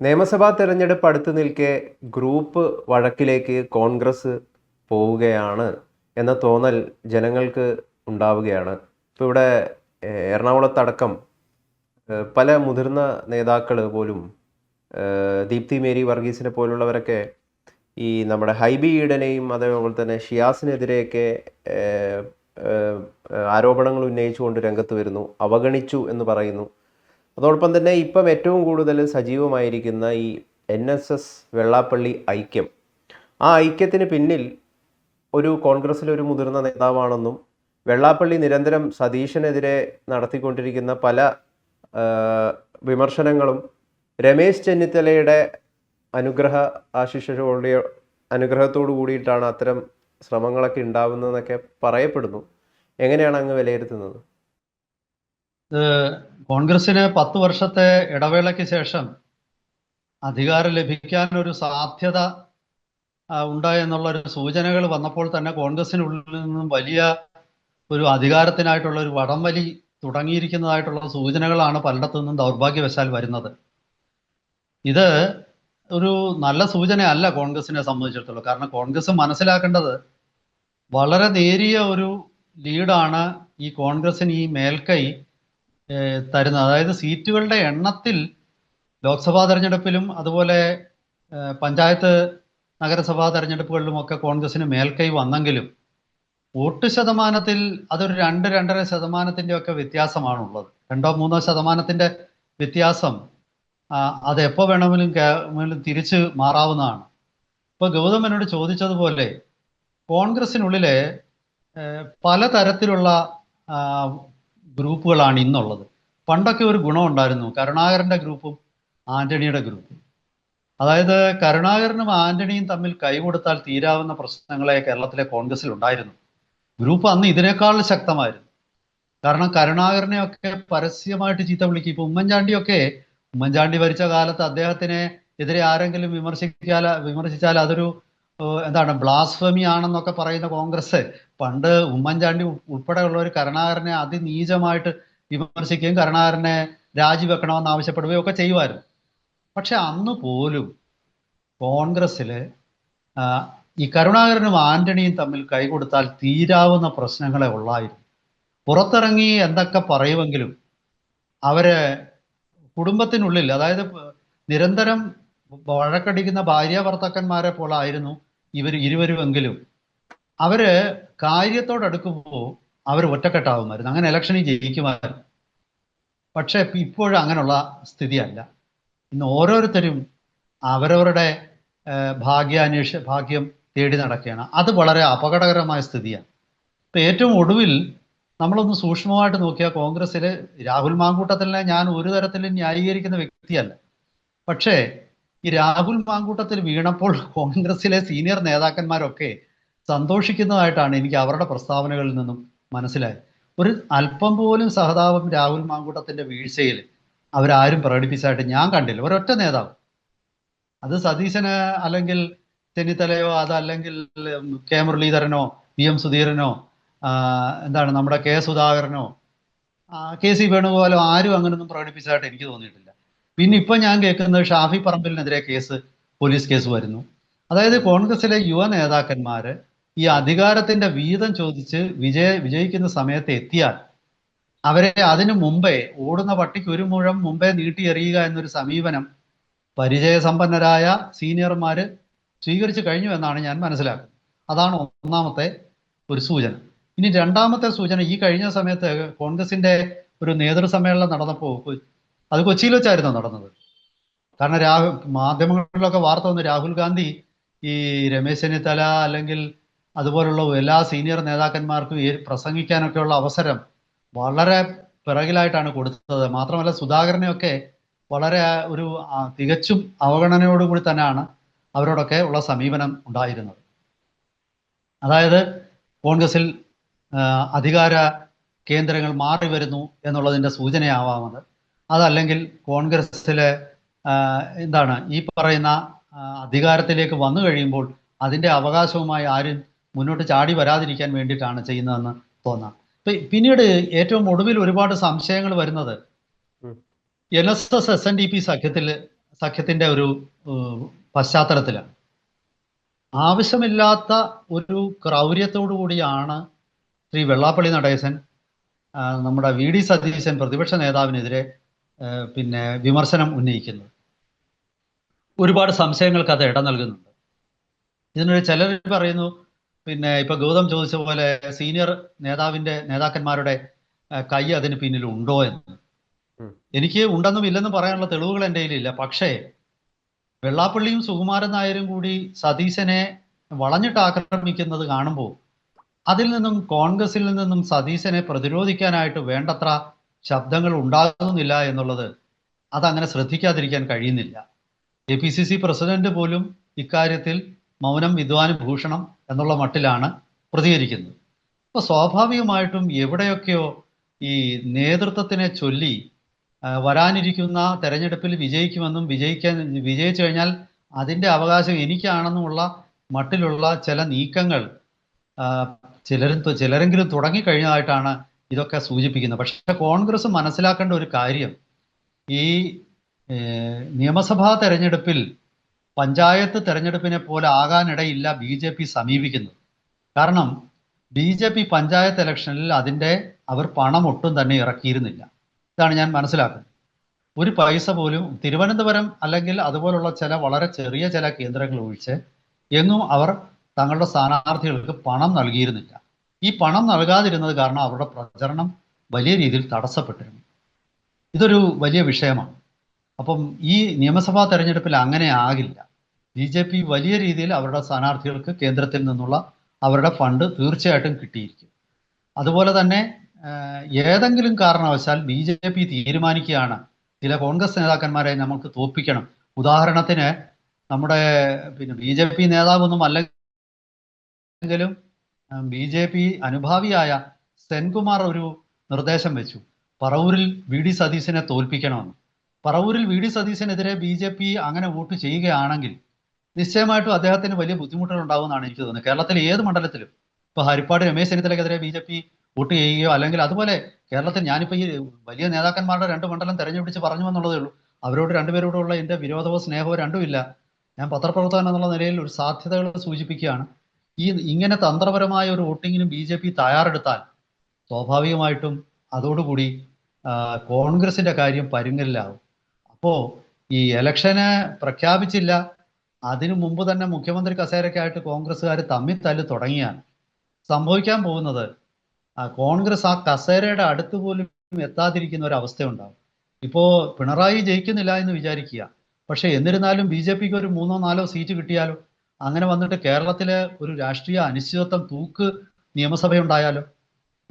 നിയമസഭാ തെരഞ്ഞെടുപ്പ് അടുത്ത് നിൽക്കെ ഗ്രൂപ്പ് വഴക്കിലേക്ക് കോൺഗ്രസ് പോവുകയാണ് എന്ന തോന്നൽ ജനങ്ങൾക്ക് ഉണ്ടാവുകയാണ്. ഇപ്പോൾ ഇവിടെ എറണാകുളത്തടക്കം പല മുതിർന്ന നേതാക്കൾ പോലും ദീപ്തി മേരി വർഗീസിനെ പോലുള്ളവരൊക്കെ ഈ നമ്മുടെ ഹൈബി ഈഡനെയും അതേപോലെ തന്നെ ഷിയാസിനെതിരെയൊക്കെ ആരോപണങ്ങൾ ഉന്നയിച്ചുകൊണ്ട് രംഗത്ത് വരുന്നു അവഗണിച്ചു എന്ന് പറയുന്നു. അതോടൊപ്പം തന്നെ ഇപ്പം ഏറ്റവും കൂടുതൽ സജീവമായിരിക്കുന്ന ഈ എൻ എസ് എസ് വെള്ളാപ്പള്ളി ഐക്യം. ആ ഐക്യത്തിന് പിന്നിൽ ഒരു കോൺഗ്രസ്സിലെ ഒരു മുതിർന്ന നേതാവാണെന്നും വെള്ളാപ്പള്ളി നിരന്തരം സതീഷിനെതിരെ നടത്തിക്കൊണ്ടിരിക്കുന്ന പല വിമർശനങ്ങളും രമേശ് ചെന്നിത്തലയുടെ അനുഗ്രഹ ആശിഷോടെ അനുഗ്രഹത്തോടു കൂടിയിട്ടാണ് അത്തരം ശ്രമങ്ങളൊക്കെ ഉണ്ടാവുന്നതെന്നൊക്കെ പറയപ്പെടുന്നു. എങ്ങനെയാണ് അങ്ങ് വിലയിരുത്തുന്നത്? കോൺഗ്രസിന് പത്ത് വർഷത്തെ ഇടവേളയ്ക്ക് ശേഷം അധികാരം ലഭിക്കാൻ ഒരു സാധ്യത ഉണ്ടായി എന്നുള്ള ഒരു സൂചനകൾ വന്നപ്പോൾ തന്നെ കോൺഗ്രസിനുള്ളിൽ നിന്നും വലിയ ഒരു അധികാരത്തിനായിട്ടുള്ള ഒരു വടംവലി തുടങ്ങിയിരിക്കുന്നതായിട്ടുള്ള സൂചനകളാണ് പലയിടത്തു നിന്നും ദൗർഭാഗ്യവശാൽ വരുന്നത്. ഇത് ഒരു നല്ല സൂചനയല്ല കോൺഗ്രസിനെ സംബന്ധിച്ചിടത്തോളം. കാരണം കോൺഗ്രസ് മനസ്സിലാക്കേണ്ടത് വളരെ നേരിയ ഒരു ലീഡാണ് ഈ കോൺഗ്രസിന് ഈ മേൽക്കൈ തരുന്നത്. അതായത് സീറ്റുകളുടെ എണ്ണത്തിൽ ലോക്സഭാ തെരഞ്ഞെടുപ്പിലും അതുപോലെ പഞ്ചായത്ത് നഗരസഭാ തെരഞ്ഞെടുപ്പുകളിലുമൊക്കെ കോൺഗ്രസിന് മേൽക്കൈ വന്നെങ്കിലും വോട്ട് ശതമാനത്തിൽ അതൊരു രണ്ട് രണ്ടര ശതമാനത്തിന്റെ ഒക്കെ വ്യത്യാസമാണുള്ളത്. രണ്ടോ മൂന്നോ ശതമാനത്തിന്റെ വ്യത്യാസം അതെപ്പോൾ വേണമെങ്കിലും തിരിച്ച് മാറാവുന്നതാണ്. ഇപ്പോൾ ഗൗതം എന്നോട് ചോദിച്ചതുപോലെ കോൺഗ്രസിനുള്ളിലെ പലതരത്തിലുള്ള ഗ്രൂപ്പുകളാണ് ഇന്നുള്ളത്. പണ്ടൊക്കെ ഒരു ഗുണം ഉണ്ടായിരുന്നു. കരുണാകരന്റെ ഗ്രൂപ്പും ആന്റണിയുടെ ഗ്രൂപ്പും. അതായത് കരുണാകരനും ആന്റണിയും തമ്മിൽ കൈകൊടുത്താൽ തീരാവുന്ന പ്രശ്നങ്ങളെ കേരളത്തിലെ കോൺഗ്രസിൽ ഉണ്ടായിരുന്നു. ഗ്രൂപ്പ് അന്ന് ഇതിനേക്കാൾ ശക്തമായിരുന്നു. കാരണം കരുണാകരനെയൊക്കെ പരസ്യമായിട്ട് ചീത്ത വിളിക്കും. ഇപ്പൊ ഉമ്മൻചാണ്ടിയൊക്കെ ഉമ്മൻചാണ്ടി ഭരിച്ച കാലത്ത് അദ്ദേഹത്തിനെ എതിരെ ആരെങ്കിലും വിമർശിക്കാൽ വിമർശിച്ചാൽ അതൊരു എന്താണ് ബ്ലാസ്ഫമി ആണെന്നൊക്കെ പറയുന്ന കോൺഗ്രസ് പണ്ട് ഉമ്മൻചാണ്ടി ഉൾപ്പെടെയുള്ള ഒരു കരുണാകരനെ അതിനീചമായിട്ട് വിമർശിക്കുകയും കരുണാകരനെ രാജിവെക്കണമെന്ന് ആവശ്യപ്പെടുകയും ഒക്കെ ചെയ്യുമായിരുന്നു. പക്ഷെ അന്ന് പോലും കോൺഗ്രസ്സിൽ ഈ കരുണാകരനും ആന്റണിയും തമ്മിൽ കൈകൊടുത്താൽ തീരാവുന്ന പ്രശ്നങ്ങളെ ഉള്ളായിരുന്നു. പുറത്തിറങ്ങി എന്തൊക്കെ പറയുമെങ്കിലും അവരെ കുടുംബത്തിനുള്ളിൽ അതായത് നിരന്തരം വഴക്കടിക്കുന്ന ഭാര്യ ഭർത്താക്കന്മാരെ പോലെ ആയിരുന്നു ഇവർ ഇരുവരുമെങ്കിലും അവർ കാര്യത്തോടടുക്കുമ്പോൾ അവർ ഒറ്റക്കെട്ടാവുമായിരുന്നു. അങ്ങനെ ഇലക്ഷനിൽ ജയിക്കുമായിരുന്നു. പക്ഷേ ഇപ്പോഴും അങ്ങനെയുള്ള സ്ഥിതിയല്ല. ഇന്ന് ഓരോരുത്തരും അവരവരുടെ ഭാഗ്യാന്വേഷ ഭാഗ്യം തേടി നടക്കുകയാണ്. അത് വളരെ അപകടകരമായ സ്ഥിതിയാണ്. ഇപ്പം ഏറ്റവും ഒടുവിൽ നമ്മളൊന്ന് സൂക്ഷ്മമായിട്ട് നോക്കിയാൽ കോൺഗ്രസ്സിൽ രാഹുൽ മാങ്കൂട്ടത്തിലെ ഞാൻ ഒരു തരത്തിലും ന്യായീകരിക്കുന്ന വ്യക്തിയല്ല. പക്ഷേ ഈ രാഹുൽ മാങ്കൂട്ടത്തിൽ വീണപ്പോൾ കോൺഗ്രസിലെ സീനിയർ നേതാക്കന്മാരൊക്കെ സന്തോഷിക്കുന്നതായിട്ടാണ് എനിക്ക് അവരുടെ പ്രസ്താവനകളിൽ നിന്നും മനസ്സിലായത്. ഒരു അല്പം പോലും സഹതാപം രാഹുൽ മാങ്കൂട്ടത്തിന്റെ വീഴ്ചയിൽ അവരാരും പ്രകടിപ്പിച്ചതായിട്ട് ഞാൻ കണ്ടില്ല. ഒരൊറ്റ നേതാവ്. അത് സതീശന് അല്ലെങ്കിൽ ചെന്നിത്തലയോ അതല്ലെങ്കിൽ കെ മുരളീധരനോ വി എം സുധീരനോ എന്താണ് നമ്മുടെ കെ സുധാകരനോ കെ സി വേണുഗോപാലോ ആരും അങ്ങനൊന്നും പ്രകടിപ്പിച്ചതായിട്ട് എനിക്ക് തോന്നിയിട്ടില്ല. പിന്നെ ഇപ്പൊ ഞാൻ കേൾക്കുന്നത് ഷാഫി പറമ്പിലിനെതിരെ കേസ് പോലീസ് കേസ് വരുന്നു. അതായത് കോൺഗ്രസിലെ യുവ നേതാക്കന്മാര് ഈ അധികാരത്തിന്റെ വീതം ചോദിച്ച് വിജയ വിജയിക്കുന്ന സമയത്ത് എത്തിയാൽ അവരെ അതിനു മുമ്പേ ഓടുന്ന പട്ടിക്ക് ഒരു മുഴം മുമ്പേ നീട്ടി എറിയുക എന്നൊരു സമീപനം പരിചയസമ്പന്നരായ സീനിയർമാര് സ്വീകരിച്ചു കഴിഞ്ഞു എന്നാണ് ഞാൻ മനസ്സിലാക്കുന്നത്. അതാണ് ഒന്നാമത്തെ ഒരു സൂചന. ഇനി രണ്ടാമത്തെ സൂചന ഈ കഴിഞ്ഞ സമയത്ത് കോൺഗ്രസിന്റെ ഒരു നേതൃസമ്മേളനം നടന്നപ്പോൾ അത് കൊച്ചിയിൽ വെച്ചായിരുന്നു നടന്നത്. കാരണം രാഹുൽ മാധ്യമങ്ങളിലൊക്കെ വാർത്ത വന്നു രാഹുൽ ഗാന്ധി ഈ രമേശ് ചെന്നിത്തല അല്ലെങ്കിൽ അതുപോലുള്ള എല്ലാ സീനിയർ നേതാക്കന്മാർക്കും പ്രസംഗിക്കാനൊക്കെയുള്ള അവസരം വളരെ പിറകിലായിട്ടാണ് കൊടുത്തത്. മാത്രമല്ല സുധാകരനെയൊക്കെ വളരെ ഒരു തികച്ചും അവഗണനയോടുകൂടി തന്നെയാണ് അവരോടൊക്കെ ഉള്ള സമീപനം ഉണ്ടായിരുന്നത്. അതായത് കോൺഗ്രസിൽ അധികാര കേന്ദ്രങ്ങൾ മാറി വരുന്നു എന്നുള്ളതിന്റെ സൂചനയാവാമത് അതല്ലെങ്കിൽ കോൺഗ്രസ്സിലെ എന്താണ് ഈ പറയുന്ന അധികാരത്തിലേക്ക് വന്നു കഴിയുമ്പോൾ അതിന്റെ അവകാശവുമായി ആരും മുന്നോട്ട് ചാടി വരാതിരിക്കാൻ വേണ്ടിയിട്ടാണ് ചെയ്യുന്നതെന്ന് തോന്നാം പിന്നീട് ഏറ്റവും ഒടുവിൽ ഒരുപാട് സംശയങ്ങൾ വരുന്നത്. N S S S N D P സഖ്യത്തിൽ സഖ്യത്തിന്റെ ഒരു പശ്ചാത്തലത്തിൽ പശ്ചാത്തലത്തിലാണ് ആവശ്യമില്ലാത്ത ഒരു ക്രൗര്യത്തോടു കൂടിയാണ് ശ്രീ വെള്ളാപ്പള്ളി നടേശൻ നമ്മുടെ വി ഡി സതീശൻ പ്രതിപക്ഷ നേതാവിനെതിരെ പിന്നെ വിമർശനം ഉന്നയിക്കുന്നത് ഒരുപാട് സംശയങ്ങൾക്ക് അത് ഇടം നൽകുന്നുണ്ട്. ഇതിനൊരു ചിലർ പറയുന്നു പിന്നെ ഇപ്പൊ ഗൗതം ചോദിച്ച പോലെ സീനിയർ നേതാവിന്റെ നേതാക്കന്മാരുടെ കൈ അതിന് പിന്നിൽ ഉണ്ടോ എന്ന്. എനിക്ക് ഉണ്ടെന്നും ഇല്ലെന്നും പറയാനുള്ള തെളിവുകൾ എന്റെ കയ്യിലില്ല. പക്ഷേ വെള്ളാപ്പള്ളിയും സുകുമാരൻ നായരും കൂടി സതീശനെ വളഞ്ഞിട്ട് ആക്രമിക്കുന്നത് കാണുമ്പോൾ അതിൽ നിന്നും കോൺഗ്രസിൽ നിന്നും സതീശനെ പ്രതിരോധിക്കാനായിട്ട് വേണ്ടത്ര ശബ്ദങ്ങൾ ഉണ്ടാകുന്നില്ല എന്നുള്ളത് അതങ്ങനെ ശ്രദ്ധിക്കാതിരിക്കാൻ കഴിയുന്നില്ല. A P C C president പോലും ഇക്കാര്യത്തിൽ മൗനം വിദ്വാന് ഭൂഷണം എന്നുള്ള മട്ടിലാണ് പ്രതികരിക്കുന്നത്. അപ്പൊ സ്വാഭാവികമായിട്ടും എവിടെയൊക്കെയോ ഈ നേതൃത്വത്തിനെ ചൊല്ലി വരാനിരിക്കുന്ന തെരഞ്ഞെടുപ്പിൽ വിജയിക്കുമെന്നും വിജയിക്കാൻ വിജയിച്ചു കഴിഞ്ഞാൽ അതിന്റെ അവകാശം എനിക്കാണെന്നുമുള്ള മട്ടിലുള്ള ചില നീക്കങ്ങൾ ചിലരും ചിലരെങ്കിലും തുടങ്ങിക്കഴിഞ്ഞതായിട്ടാണ് ഇതൊക്കെ സൂചിപ്പിക്കുന്നത് പക്ഷെ കോൺഗ്രസ് മനസ്സിലാക്കേണ്ട ഒരു കാര്യം ഈ നിയമസഭാ തെരഞ്ഞെടുപ്പിൽ പഞ്ചായത്ത് തെരഞ്ഞെടുപ്പിനെ പോലെ ആകാനിടയില്ല ബി ജെ പി സമീപിക്കുന്നത്. കാരണം ബി ജെ പി പഞ്ചായത്ത് ഇലക്ഷനിൽ അതിന്റെ അവർ പണം ഒട്ടും തന്നെ ഇറക്കിയിരുന്നില്ല. ഇതാണ് ഞാൻ മനസ്സിലാക്കുന്നത്. ഒരു പൈസ പോലും തിരുവനന്തപുരം അല്ലെങ്കിൽ അതുപോലുള്ള ചില വളരെ ചെറിയ ചില കേന്ദ്രങ്ങൾ ഒഴിച്ച് എങ്ങും അവർ തങ്ങളുടെ സ്ഥാനാർത്ഥികൾക്ക് പണം നൽകിയിരുന്നില്ല. ഈ പണം നൽകാതിരുന്നത് കാരണം അവരുടെ പ്രചരണം വലിയ രീതിയിൽ തടസ്സപ്പെട്ടിരുന്നു. ഇതൊരു വലിയ വിഷയമാണ്. അപ്പം ഈ നിയമസഭാ തെരഞ്ഞെടുപ്പിൽ അങ്ങനെ ആകില്ല. ബി ജെ പി വലിയ രീതിയിൽ അവരുടെ സ്ഥാനാർത്ഥികൾക്ക് കേന്ദ്രത്തിൽ നിന്നുള്ള അവരുടെ ഫണ്ട് തീർച്ചയായിട്ടും കിട്ടിയിരിക്കും. അതുപോലെ തന്നെ ഏതെങ്കിലും കാരണവശാൽ ബി ജെ പി തീരുമാനിക്കുകയാണ്. ചില കോൺഗ്രസ് നേതാക്കന്മാരെ നമുക്ക് തോൽപ്പിക്കണം. ഉദാഹരണത്തിന് നമ്മുടെ പിന്നെ ബി ജെ പി നേതാവൊന്നും അല്ലെങ്കിലും ബി ജെ പി അനുഭാവിയായ സെൻകുമാർ ഒരു നിർദ്ദേശം വെച്ചു. പറവൂരിൽ വി ഡി സതീശനെ തോൽപ്പിക്കണമെന്ന്. പറവൂരിൽ വി ഡി സതീശനെതിരെ ബി ജെ പി അങ്ങനെ വോട്ട് ചെയ്യുകയാണെങ്കിൽ നിശ്ചയമായിട്ടും അദ്ദേഹത്തിന് വലിയ ബുദ്ധിമുട്ടുകൾ ഉണ്ടാകുമെന്നാണ് എനിക്ക് തോന്നുന്നത്. കേരളത്തിലെ ഏത് മണ്ഡലത്തിലും ഇപ്പൊ ഹരിപ്പാട് രമേശ് ചെന്നിത്തലക്കെതിരെ ബി ജെ പി വോട്ട് ചെയ്യുകയോ അല്ലെങ്കിൽ അതുപോലെ കേരളത്തിൽ ഞാനിപ്പോ ഈ വലിയ നേതാക്കന്മാരുടെ രണ്ട് മണ്ഡലം തെരഞ്ഞെടുപ്പിച്ച് പറഞ്ഞു എന്നുള്ളതേ ഉള്ളൂ. അവരോട് രണ്ടുപേരോടുള്ള എന്റെ വിരോധമോ സ്നേഹമോ രണ്ടുമില്ല. ഞാൻ പത്രപ്രവർത്തകൻ എന്നുള്ള നിലയിൽ ഒരു സാധ്യതകൾ സൂചിപ്പിക്കുകയാണ്. ഈ ഇങ്ങനെ തന്ത്രപരമായ ഒരു വോട്ടിങ്ങിനും ബി ജെ പി തയ്യാറെടുത്താൽ സ്വാഭാവികമായിട്ടും അതോടുകൂടി കോൺഗ്രസിന്റെ കാര്യം പരുങ്ങലിലാവും അപ്പോ ഈ ഇലക്ഷന് പ്രഖ്യാപിച്ചില്ല അതിനു മുമ്പ് തന്നെ മുഖ്യമന്ത്രി കസേരക്കായിട്ട് കോൺഗ്രസ്സുകാർ തമ്മിൽ തല്ല് തുടങ്ങിയാണ്. സംഭവിക്കാൻ പോകുന്നത് കോൺഗ്രസ് ആ കസേരയുടെ അടുത്ത് പോലും എത്താതിരിക്കുന്ന ഒരു അവസ്ഥയുണ്ടാവും. ഇപ്പോ പിണറായി ജയിക്കുന്നില്ല എന്ന് വിചാരിക്കുക. പക്ഷെ എന്നിരുന്നാലും ബി ജെ പിക്ക് ഒരു മൂന്നോ നാലോ സീറ്റ് കിട്ടിയാലോ അങ്ങനെ വന്നിട്ട് കേരളത്തിലെ ഒരു രാഷ്ട്രീയ അനിശ്ചിതത്വം തൂക്ക് നിയമസഭയുണ്ടായാലോ?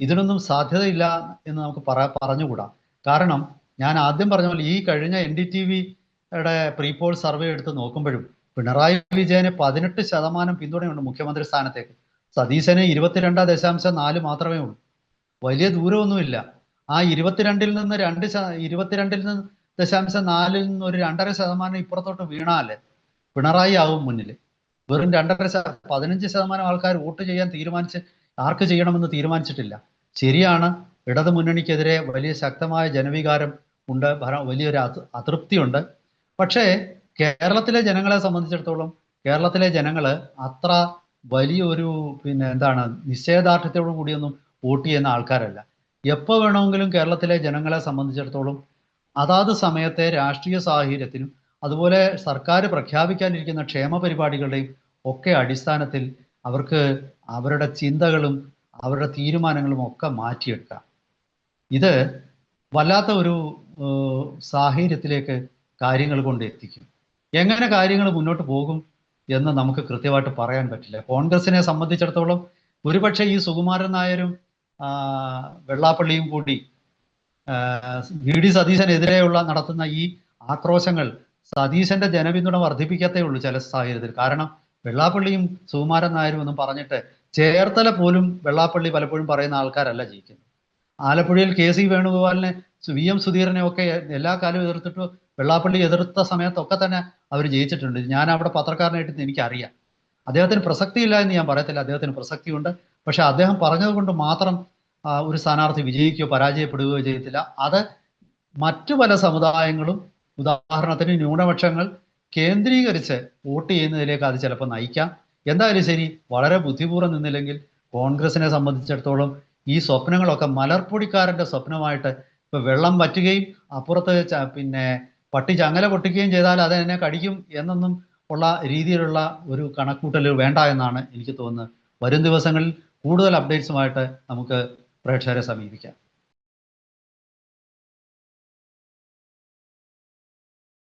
ഇതിനൊന്നും സാധ്യതയില്ല എന്ന് നമുക്ക് പറ പറഞ്ഞുകൂടാ. കാരണം ഞാൻ ആദ്യം പറഞ്ഞ പോലെ ഈ കഴിഞ്ഞ എൻ ഡി ടി വിയുടെ പ്രീപോൾ സർവേ എടുത്ത് നോക്കുമ്പോഴും പിണറായി വിജയന് പതിനെട്ട് ശതമാനം പിന്തുണയുണ്ട് മുഖ്യമന്ത്രി സ്ഥാനത്തേക്ക്. സതീശന് ഇരുപത്തിരണ്ട് ദശാംശം നാല് മാത്രമേ ഉള്ളൂ. വലിയ ദൂരമൊന്നുമില്ല. ആ ഇരുപത്തിരണ്ടിൽ നിന്ന് രണ്ട് ഇരുപത്തിരണ്ടിൽ നിന്ന് ദശാംശം നാലിൽ നിന്ന് ഒരു രണ്ടര ശതമാനം ഇപ്പുറത്തോട്ട് വീണാൽ പിണറായി ആവും മുന്നിൽ വെറും രണ്ടര പതിനഞ്ച് ശതമാനം ആൾക്കാർ വോട്ട് ചെയ്യാൻ തീരുമാനിച്ച് ആർക്ക് ചെയ്യണമെന്ന് തീരുമാനിച്ചിട്ടില്ല. ശരിയാണ് ഇടതു മുന്നണിക്കെതിരെ വലിയ ശക്തമായ ജനവികാരം ഉണ്ട് വലിയൊരു അത്- അതൃപ്തിയുണ്ട്. പക്ഷേ കേരളത്തിലെ ജനങ്ങളെ സംബന്ധിച്ചിടത്തോളം കേരളത്തിലെ ജനങ്ങൾ അത്ര വലിയൊരു പിന്നെ എന്താണ് നിശ്ചയദാർഢ്യത്തോടു കൂടിയൊന്നും വോട്ട് ചെയ്യുന്ന ആൾക്കാരല്ല. എപ്പോൾ വേണമെങ്കിലും കേരളത്തിലെ ജനങ്ങളെ സംബന്ധിച്ചിടത്തോളം അതാത് സമയത്തെ രാഷ്ട്രീയ സാഹചര്യത്തിനും അതുപോലെ സർക്കാർ പ്രഖ്യാപിക്കാനിരിക്കുന്ന ക്ഷേമ പരിപാടികളുടെയും ഒക്കെ അടിസ്ഥാനത്തിൽ അവർക്ക് അവരുടെ ചിന്തകളും അവരുടെ തീരുമാനങ്ങളും ഒക്കെ മാറ്റിയെടുക്കാം ഇത് വല്ലാത്ത ഒരു സാഹചര്യത്തിലേക്ക് കാര്യങ്ങൾ കൊണ്ട് എത്തിക്കും എങ്ങനെ കാര്യങ്ങൾ മുന്നോട്ട് പോകും എന്ന് നമുക്ക് കൃത്യമായിട്ട് പറയാൻ പറ്റില്ല. കോൺഗ്രസിനെ സംബന്ധിച്ചിടത്തോളം ഒരുപക്ഷെ ഈ സുകുമാരൻ നായരും വെള്ളാപ്പള്ളിയും കൂടി വി. ഡി. സതീശനെതിരെയുള്ള നടത്തുന്ന ഈ ആക്രോശങ്ങൾ സതീശന്റെ ജനപിന്തുണ വർദ്ധിപ്പിക്കത്തേ ഉള്ളൂ ചില സാഹചര്യത്തിൽ. കാരണം വെള്ളാപ്പള്ളിയും സുകുമാരൻ നായരും ഒന്നും പറഞ്ഞിട്ട് ചേർത്തല പോലും വെള്ളാപ്പള്ളി പലപ്പോഴും പറയുന്ന ആൾക്കാരല്ല ജയിക്കുന്നത് ആലപ്പുഴയിൽ കെ സി വേണുഗോപാലിനെ വി എം സുധീരനെ ഒക്കെ എല്ലാ കാലവും എതിർത്തിട്ട് വെള്ളാപ്പള്ളി എതിർത്ത സമയത്തൊക്കെ തന്നെ അവർ ജയിച്ചിട്ടുണ്ട്. ഞാൻ അവിടെ പത്രക്കാരനായിട്ട് എനിക്കറിയാം. അദ്ദേഹത്തിന് പ്രസക്തിയില്ല എന്ന് ഞാൻ പറയത്തില്ല. അദ്ദേഹത്തിന് പ്രസക്തിയുണ്ട്. പക്ഷെ അദ്ദേഹം പറഞ്ഞത് കൊണ്ട് മാത്രം ഒരു സ്ഥാനാർത്ഥി വിജയിക്കുകയോ പരാജയപ്പെടുകയോ ചെയ്യത്തില്ല. അത് മറ്റു പല സമുദായങ്ങളും ഉദാഹരണത്തിന് ന്യൂനപക്ഷങ്ങൾ കേന്ദ്രീകരിച്ച് വോട്ട് ചെയ്യുന്നതിലേക്ക് അത് ചിലപ്പോൾ നയിക്കാം. എന്തായാലും ശരി വളരെ ബുദ്ധിപൂർവം നിന്നില്ലെങ്കിൽ കോൺഗ്രസിനെ സംബന്ധിച്ചിടത്തോളം ഈ സ്വപ്നങ്ങളൊക്കെ മലർപ്പൊടിക്കാരന്റെ സ്വപ്നമായിട്ട് ഇപ്പൊ വെള്ളം വറ്റുകയും അപ്പുറത്ത് പിന്നെ പട്ടി ചങ്ങല പൊട്ടിക്കുകയും ചെയ്താൽ അത് എന്നെ കടിക്കും എന്നൊന്നും ഉള്ള രീതിയിലുള്ള ഒരു കണക്കൂട്ടൽ വേണ്ട എന്നാണ് എനിക്ക് തോന്നുന്നത്. വരും ദിവസങ്ങളിൽ കൂടുതൽ അപ്ഡേറ്റ്സുമായിട്ട് നമുക്ക് പ്രേക്ഷകരെ സമീപിക്കാം.